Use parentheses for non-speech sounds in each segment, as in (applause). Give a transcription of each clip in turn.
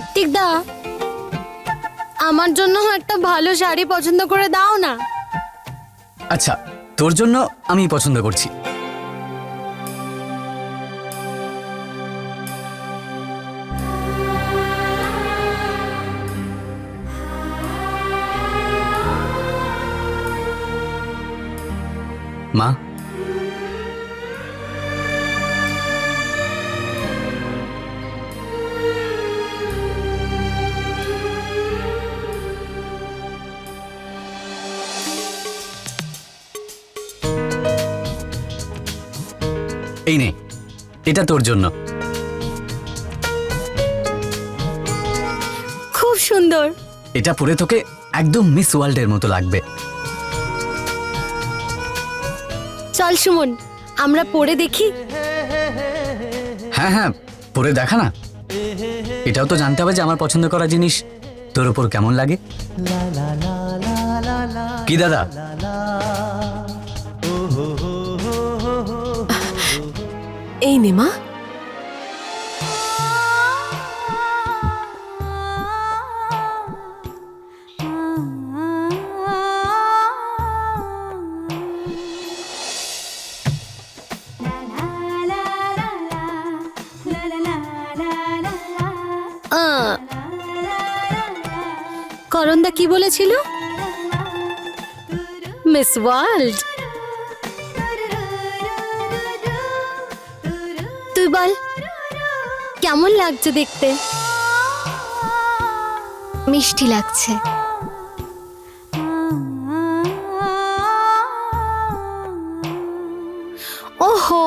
কার্তিক দা, আমার জন্য একটা ভালো শাড়ি পছন্দ করে দাও না। আচ্ছা তোর জন্য আমি পছন্দ করছি। মা এই নে এটা তোর জন্য। খুব সুন্দর। এটা পরে তোকে একদম মিস ওয়ার্ল্ডের মতো লাগবে। চল সুমন আমরা পরে দেখি। হ্যাঁ হ্যাঁ পরে দেখা না। এটাও তো জানতে হবে যে আমার পছন্দ করা জিনিস। তোর উপর কেমন লাগে? কি দাদা? এই নে মা। আহ, করণদা কি বলেছিল? Miss World. কেমন লাগছে দেখতে? মিষ্টি লাগছে। ওহো!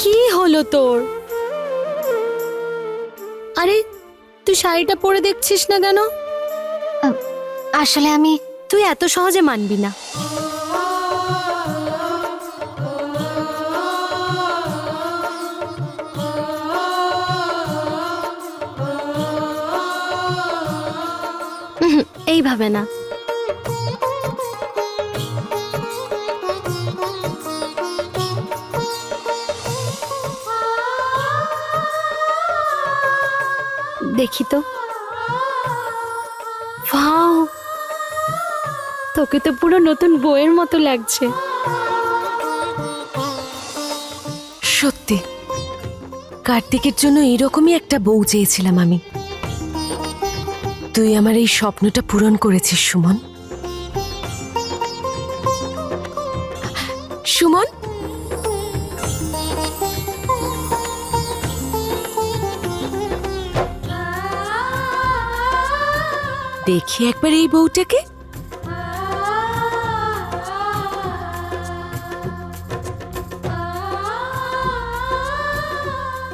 কি হলো তোর? আরে তুই শাড়িটা পরে দেখছিস না কেন? আসলে আমি তুই এত সহজে মানবি না। উহুম, এইভাবে না। দেখি তো। তোকে তো পুরো নতুন বইয়ের মতো লাগছে। সত্যি কার্তিকের জন্য এরকমই একটা বউ চেয়েছিলাম আমি। তুই আমার এই স্বপ্নটা পূরণ করেছিস, সুমন। সুমন? দেখি একবার এই বউটাকে।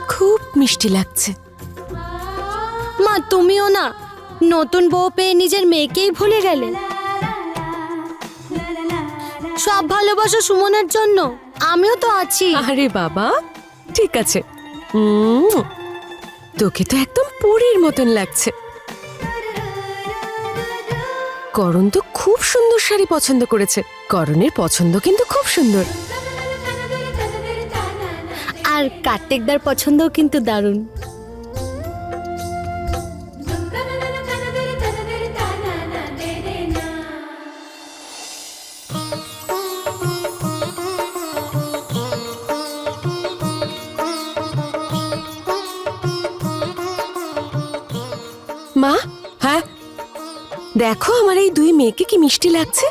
খুব মিষ্টি লাগছে। মা, তুমিও না। নতুন বউ পেয়ে নিজের মেয়েকেই ভুলে গেলে সব ভালোবাসা সুমনের জন্য আমিও তো আছি। আরে বাবা ঠিক আছে। উম, তোকে তো একদম পরীর মতন লাগছে। করণ তো খুব সুন্দর শাড়ি পছন্দ করেছে। করণের পছন্দ কিন্তু খুব সুন্দর। আর কার্তিকদার পছন্দও কিন্তু দারুণ। দেখো আমার এই দুই মেয়েকে কি মিষ্টি লাগছে।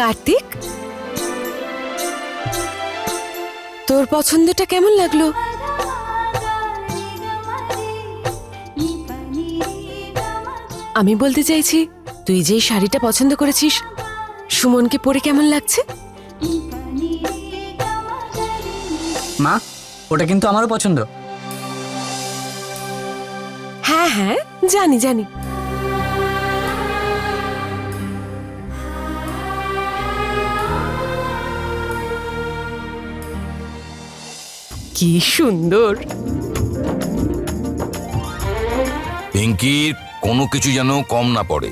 কার্তিক? তোর পছন্দটা কেমন লাগল? আমি বলতে চাইছি তুই যেই শাড়িটা পছন্দ করেছিস সুমনকে পরে কেমন লাগছে? মা ওটা কিন্তু আমারও পছন্দ। হ্যাঁ হ্যাঁ জানি জানি। কি সুন্দর। পিঙ্কির কোনো কিছু যেন কম না পড়ে।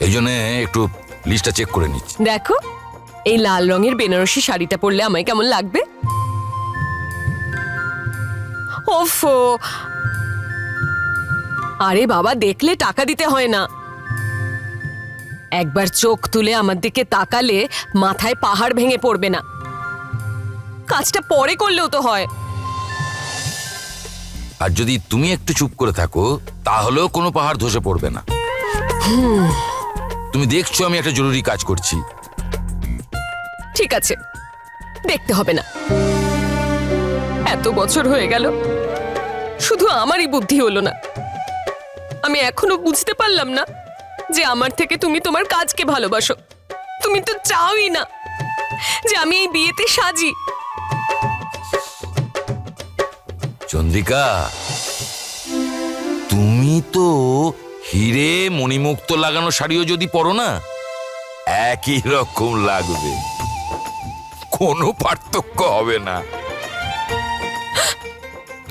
এই জন্য একটু লিস্টটা চেক করে নিচ্ছি। দেখো এই লাল রঙের বেনারসি শাড়িটা পরলে আমায় কেমন লাগবে? ওফো! আরে বাবা দেখলে টাকা দিতে হয় না। একবার চোখ তুলে আমার দিকে তাকালে মাথায় পাহাড় ভেঙে পড়বে না। কাজটা পরে করলেও তো হয়। আর যদি তুমি একটু চুপ করে থাকো তাহলেও কোনো পাহাড় ধসে পড়বে না। তুমি দেখছ আমি একটা জরুরি কাজ করছি। ঠিক আছে। দেখতে হবে না। এত বছর হয়ে গেল। শুধু আমারই বুদ্ধি হলো না। আমি এখনও বুঝতে পারলাম না যে আমার থেকে তুমি তোমার কাজকে ভালোবাসো। তুমি তো চাওই না যে আমি এই বিয়েতে সাজি। চন্দ্রিকা, তুমি তো হিরে মণিমুক্ত লাগানো শাড়িও যদি পরো না, একই রকম লাগবে। কোনো পার্থক্য হবে না।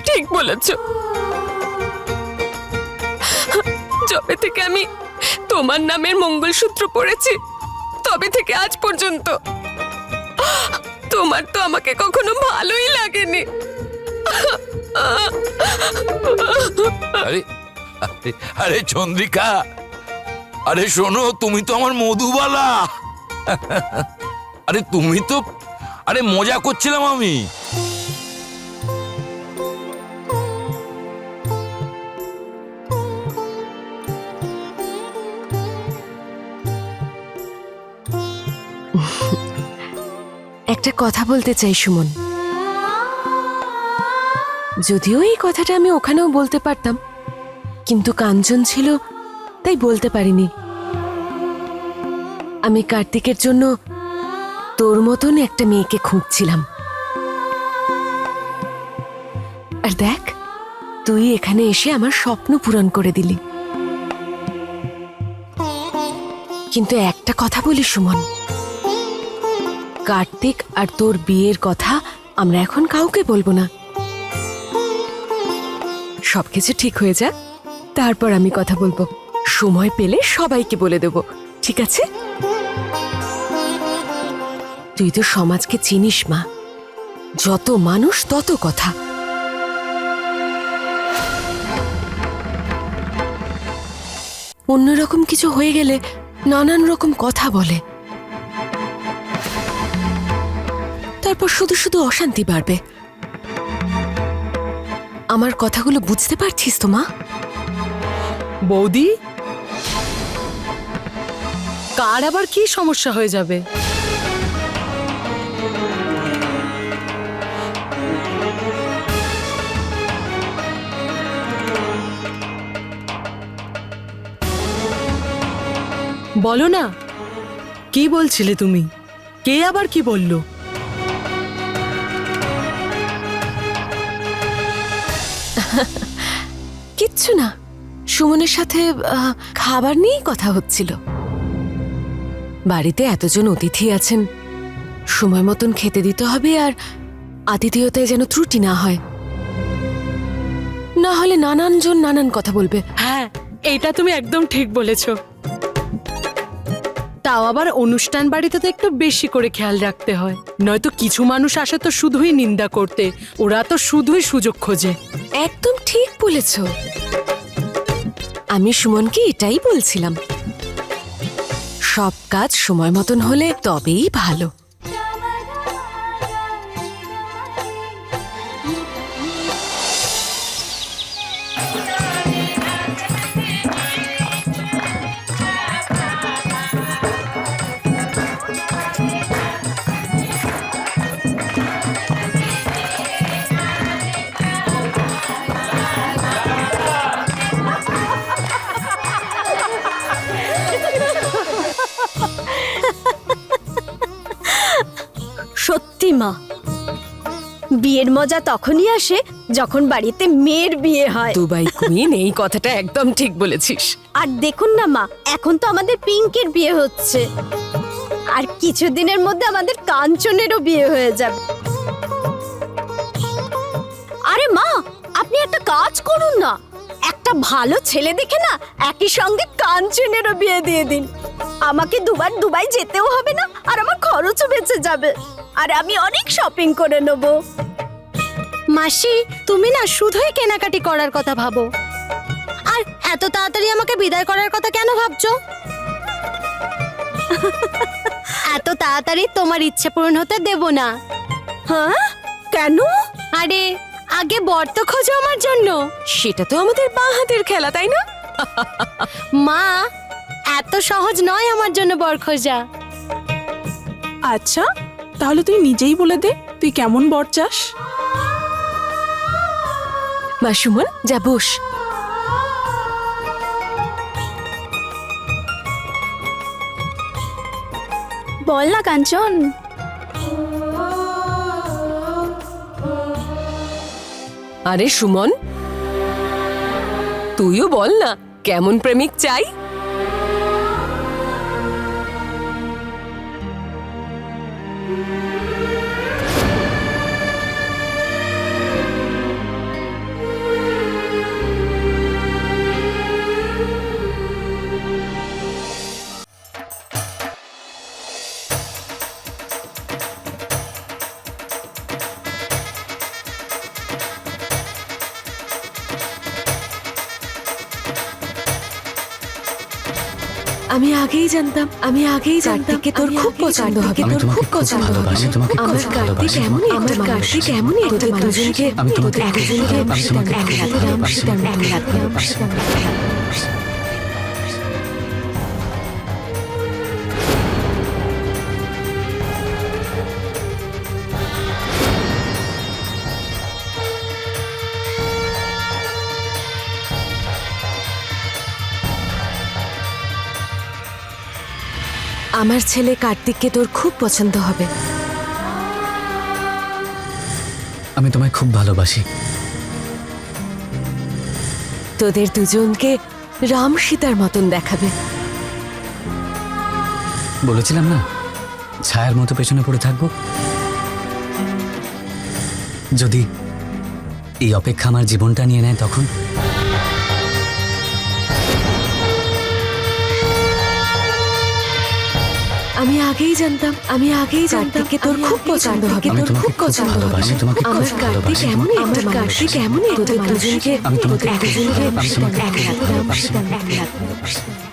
ঠিক বলেছ। যবে থেকে আমি তোমার নামের মঙ্গলসূত্র পড়েছি, তবে থেকে আজ পর্যন্ত তোমার তো আমাকে কখনো ভালোই লাগেনি। আরে আরে চন্দ্রিকা, আরে শোনো, তুমি তো আমার মধুবালা। আরে তুমি তো, আরে মজা করছিলাম আমি। একটা কথা বলতে চাই, সুমন। যদিও এই কথাটা আমি ওখানেও বলতে পারতাম। কিন্তু কাঞ্চন ছিল, তাই বলতে পারিনি। আমি কার্তিকের জন্য তোর মতন একটা মেয়েকে খুঁজছিলাম। আর দেখ, তুই এখানে এসে আমার স্বপ্ন পূরণ করে দিলি। কিন্তু একটা কথা বলি সুমন, কার্তিক আর তোর বিয়ের কথা আমরা এখন কাউকে বলব না। সবকিছু ঠিক হয়ে যাক। তারপর আমি কথা বলব। সময় পেলে সবাইকে বলে দেব, ঠিক আছে? তুই তো সমাজকে চিনিস, মা। যত মানুষ, তত কথা। অন্যরকম কিছু হয়ে গেলে নানান রকম কথা বলে। তারপর শুধু শুধু অশান্তি বাড়বে। আমার কথাগুলো বুঝতে পারছিস তো মা? বৌদি? কার আবার কি সমস্যা হয়ে যাবে? বলো না, কি বলছিলে তুমি? কে আবার কি বলল? (laughs) কিচ্ছু না। সুমনের সাথে খাবার নিয়েই কথা হচ্ছিল। বাড়িতে এতজন অতিথি আছেন, সময় মতন খেতে দিতে হবে আর আতিথেয়তায় যেন ত্রুটি না হয়। না হলে নানান জন নানান কথা বলবে। হ্যাঁ এটা তুমি একদম ঠিক বলেছ। তাও আবার অনুষ্ঠান বাড়িতে তো একটু বেশি করে খেয়াল রাখতে হয়। নয়তো কিছু মানুষ আসে তো শুধুই নিন্দা করতে, ওরা তো শুধুই সুযোগ খোঁজে। একদম ঠিক বলেছ। আমি সুমনকে এটাই বলছিলাম। সব কাজ সময় মতন হলে তবেই ভালো। বিয়ের মজা তখনই আসে যখন বাড়িতে মেয়ের বিয়ে হয়। দুবাই কুইন এই কথাটা একদম ঠিক বলেছিস। আর দেখুন না মা এখন তো আমাদের পিঙ্কের বিয়ে হচ্ছে। আর কিছুদিনের মধ্যে আমাদের কাঞ্চনেরও বিয়ে হয়ে যাবে। আরে মা আপনি একটা কাজ করুন না। একটা ভালো ছেলে দেখে না একই সঙ্গে কাঞ্চনেরও বিয়ে দিয়ে দিন। আমাকে দুবার দুবাই যেতেও হবে না আর আমার খরচও বেঁচে যাবে। আর আমি অনেক শপিং করে নেব। মাসি তুমি না শুধুই কেনাকাটি করার কথা ভাবো। আর এত তাড়াতাড়ি আমাকে বিদায় করার কথা কেন ভাবছ? এত তাড়াতাড়ি তোমার ইচ্ছে পূরণ হতে দেব না। হ্যাঁ? কেন? আরে আগে বর তো খোঁজো আমার জন্য। সেটা তো আমাদের বাঁ হাতের খেলা তাই না? মা এত সহজ নয় আমার জন্য বর খোঁজা। আচ্ছা তাহলে তুই নিজেই বলে দে তুই কেমন বর চাস? মা সুমন যা বস। বল না কাঞ্চন। আরে সুমন তুইও বল না কেমন প্রেমিক চাই? আমি আগেই জানতাম আমি আগেই জানতাম কে তোর খুব পছন্দ হবে। তোর খুব পছন্দ হবে। আমি তোমাকে খুব আমার কার্তিক কেমনই এমনই আমার কার্তিক এমনই একটা দুজনকে আমি তোমাকে খুব একজনকে আমি তোমাকে আমার ছেলে কার্তিককে তোর খুব পছন্দ হবে। আমি তোমায় খুব ভালোবাসি। তোদের দুজনকে রাম সীতার মতন দেখাবে। বলেছিলাম না? ছায়ার মতো পেছনে পড়ে থাকব? যদি এই অপেক্ষা আমার জীবনটা নিয়ে নেয় তখন? আমি আগেই জানতাম আমি আগেই জানতাম কে তোর খুব পছন্দ হবে। তোর খুব পছন্দ হবে। আমি তোমাকে খুব আমার কার্তিক তোমাকে একটা কার্তিক এমন একটা দুজনকে আমি তোমাকে খুব একজনকে একসাথে আমি